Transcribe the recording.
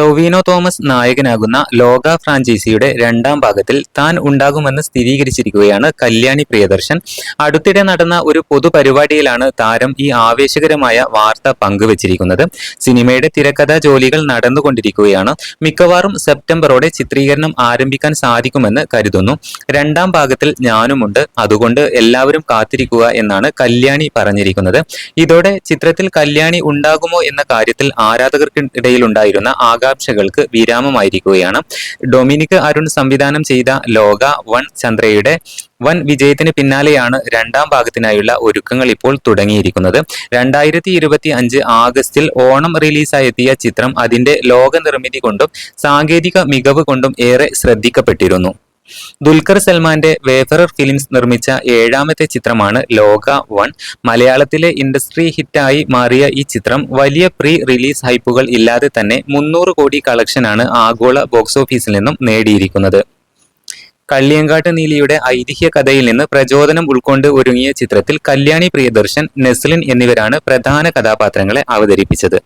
ടൊവിനോ തോമസ് നായകനാകുന്ന ലോക ഫ്രാഞ്ചൈസിയുടെ രണ്ടാം ഭാഗത്തിൽ താൻ ഉണ്ടാകുമെന്ന് സ്ഥിരീകരിച്ചിരിക്കുകയാണ് കല്യാണി പ്രിയദർശൻ. അടുത്തിടെ നടന്ന ഒരു പൊതുപരിപാടിയിലാണ് താരം ഈ ആവേശകരമായ വാർത്ത പങ്കുവച്ചിരിക്കുന്നത്. സിനിമയുടെ തിരക്കഥ ജോലികൾ നടന്നുകൊണ്ടിരിക്കുകയാണ്. മിക്കവാറും സെപ്റ്റംബറോടെ ചിത്രീകരണം ആരംഭിക്കാൻ സാധിക്കുമെന്ന് കരുതുന്നു. രണ്ടാം ഭാഗത്തിൽ ഞാനുമുണ്ട്. അതുകൊണ്ട് എല്ലാവരും കാത്തിരിക്കുക എന്നാണ് കല്യാണി പറഞ്ഞിരിക്കുന്നത്. ഇതോടെ ചിത്രത്തിൽ കല്യാണി ഉണ്ടാകുമോ എന്ന കാര്യത്തിൽ ആരാധകർക്കിടയിലുണ്ടായിരുന്ന ആകാംക്ഷകൾക്ക് വിരാമമായിരിക്കുകയാണ്. ഡൊമിനിക് അരുൺ സംവിധാനം ചെയ്ത ലോക വൺ ചന്ദ്രയുടെ വൻ വിജയത്തിന് പിന്നാലെയാണ് രണ്ടാം ഭാഗത്തിനായുള്ള ഒരുക്കങ്ങൾ ഇപ്പോൾ തുടങ്ങിയിരിക്കുന്നത്. രണ്ടായിരത്തി ഇരുപത്തി അഞ്ച് ആഗസ്റ്റിൽ ഓണം റിലീസായെത്തിയ ചിത്രം അതിന്റെ ലോക നിർമ്മിതി കൊണ്ടും സാങ്കേതിക മികവ് കൊണ്ടും ഏറെ ശ്രദ്ധിക്കപ്പെട്ടിരുന്നു. ദുൽഖർ സൽമാന്റെ വേഫറർ ഫിലിംസ് നിർമ്മിച്ച ഏഴാമത്തെ ചിത്രമാണ് ലോക വൺ. മലയാളത്തിലെ ഇൻഡസ്ട്രി ഹിറ്റായി മാറിയ ഈ ചിത്രം വലിയ പ്രീ റിലീസ് ഹൈപ്പുകൾ ഇല്ലാതെ തന്നെ മുന്നൂറ് കോടി കളക്ഷനാണ് ആഗോള ബോക്സ് ഓഫീസിൽ നിന്നും നേടിയിരിക്കുന്നത്. കള്ളിയങ്കാട്ട് നീലിയുടെ ഐതിഹ്യ കഥയിൽ നിന്ന് പ്രചോദനം ഉൾക്കൊണ്ട് ഒരുങ്ങിയ ചിത്രത്തിൽ കല്യാണി പ്രിയദർശൻ നെസ്ലിൻ എന്നിവരാണ് പ്രധാന കഥാപാത്രങ്ങളെ അവതരിപ്പിച്ചത്.